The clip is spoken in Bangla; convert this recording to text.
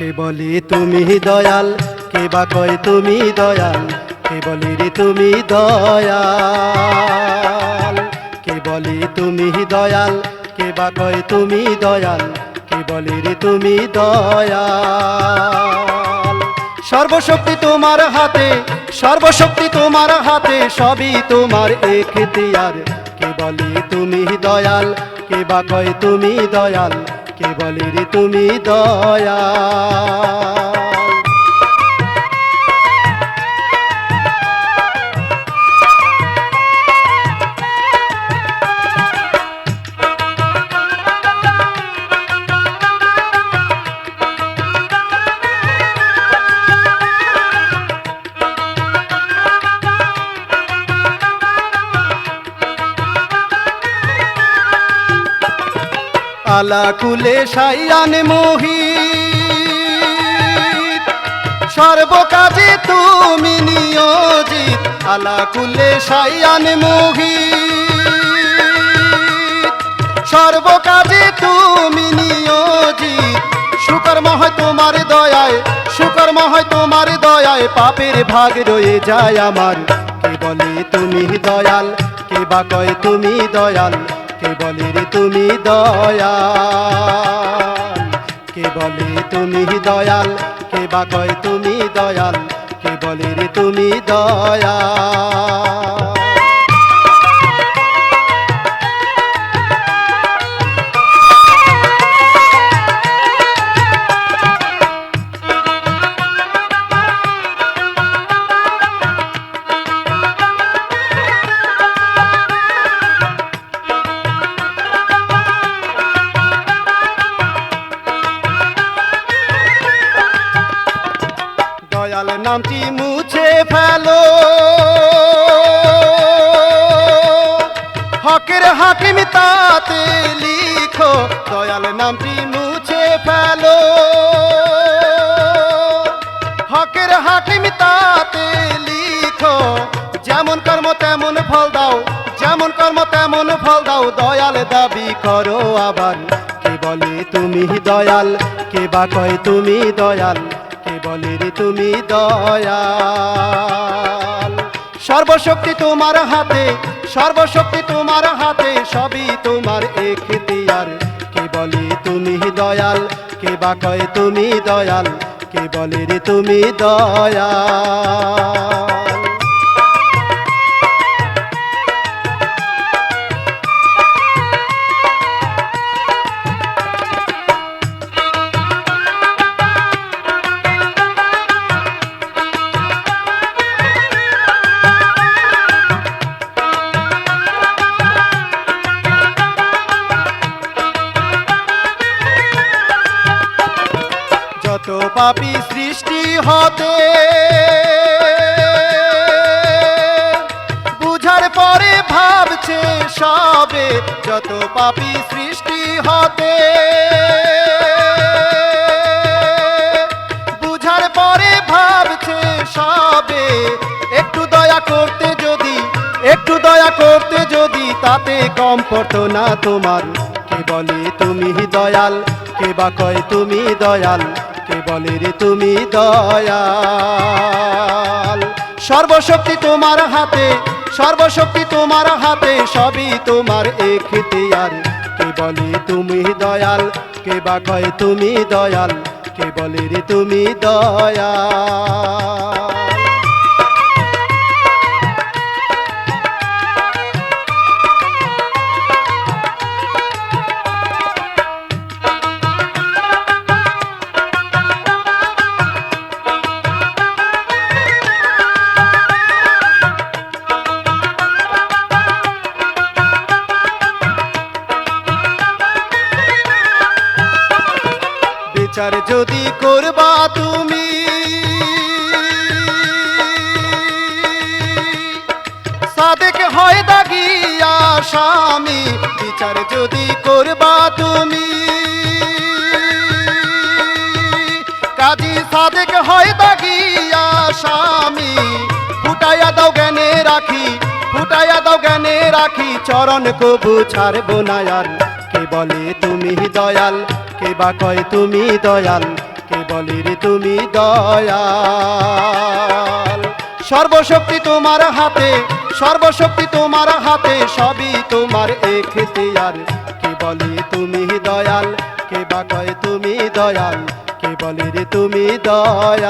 কে বলে তুমি দয়াল? কে বা কয় তুমি দয়াল? কে বলে রে তুমি দয়াল? কে বলে তুমি দয়াল? কে বা কয় তুমি দয়াল? কে বলে রে তুমি দয়াল? সর্বশক্তি তোমার হাতে, সর্বশক্তি তোমার হাতে, সবই তোমার এখতিয়ার। কে বলে তুমি দয়াল? কে বা কয় তুমি দয়াল? কে বলে রে তুমি দয়াল আলা কুলে সাইয়ান মোহি সর্বকাজে তুমি নিয়োজিত, আলা কুলে সাইয়ান মোহি সর্বকাজে তুমি নিয়োজিত শুকর্ম হয় তোমার দয়ায় শুকর্ম হয় তোমার দয়ায়, পাপের ভাগ রয়ে যায় আমার। কে বলে তুমি দয়াল, কে বা কয় তুমি দয়াল? কে বলে রে তুমি দয়াল। কে বলে তুমি দয়াল, কে বা কয় তুমি দয়াল? কে বলে রে তুমি দয়াল। নামটি মুছে ফেলো। হকের হাকিম তাতে লিখো, দয়াল নামটি মুছে ফেলো। হকের হাকিম তাতে লিখো, যেমন কর্ম তেমন ফল দাও, যেমন কর্ম তেমন ফল দাও, দয়াল দাবি করো আবার। কে বলে তুমি দয়াল, কে বা কয় তুমি দয়াল? কে বলে রে তুমি দয়াল। সর্বশক্তি তোমার হাতে, সর্বশক্তি তোমার হাতে, সবই তোমার এখতিয়ার। কে বলে তুমি দয়াল, কে বা কয় তুমি দয়াল, কে বলে রে তুমি দয়াল? পাপি সৃষ্টি হতে। বুঝার পরে ভাবছে সবে যত পাপি সৃষ্টি হতে। বুঝার পরে ভাবছে সবে একটু দয়া করতে যদি, একটু দয়া করতে যদি, তাতে কম পড়তো না তোমার। কে বলে তুমি দয়াল, কে বা কয় তুমি দয়াল? কে বলে রে তুমি দয়াল। সর্বশক্তি তোমার হাতে, সর্বশক্তি তোমার হাতে, সবই তোমার এখতিয়ার কে বলে তুমি দয়াল, কে বা কয় তুমি দয়াল, কে বলে রে তুমি দয়াল। যদি করবা তুমি? সাদেক হয় দাগি আসামি বিচার যদি করবা তুমি? কাজী সাদেক হয় দাগি আসামি ফুটাইয়া দাও জ্ঞানে রাখি, ফুটাইয়া দাও জ্ঞানে রাখি, চরণ কবু ছাড়বো না আর। কে বলে তুমি দয়াল? কে বা কয় তুমি দয়াল? কে বলে রে তুমি দয়াল? সর্বশক্তি তোমার হাতে, সর্বশক্তি তোমার হাতে, সবই তোমার এখতিয়ার কে বলে তুমি দয়াল? কে বা কয় তুমি দয়াল? কে বলে রে তুমি দয়াল?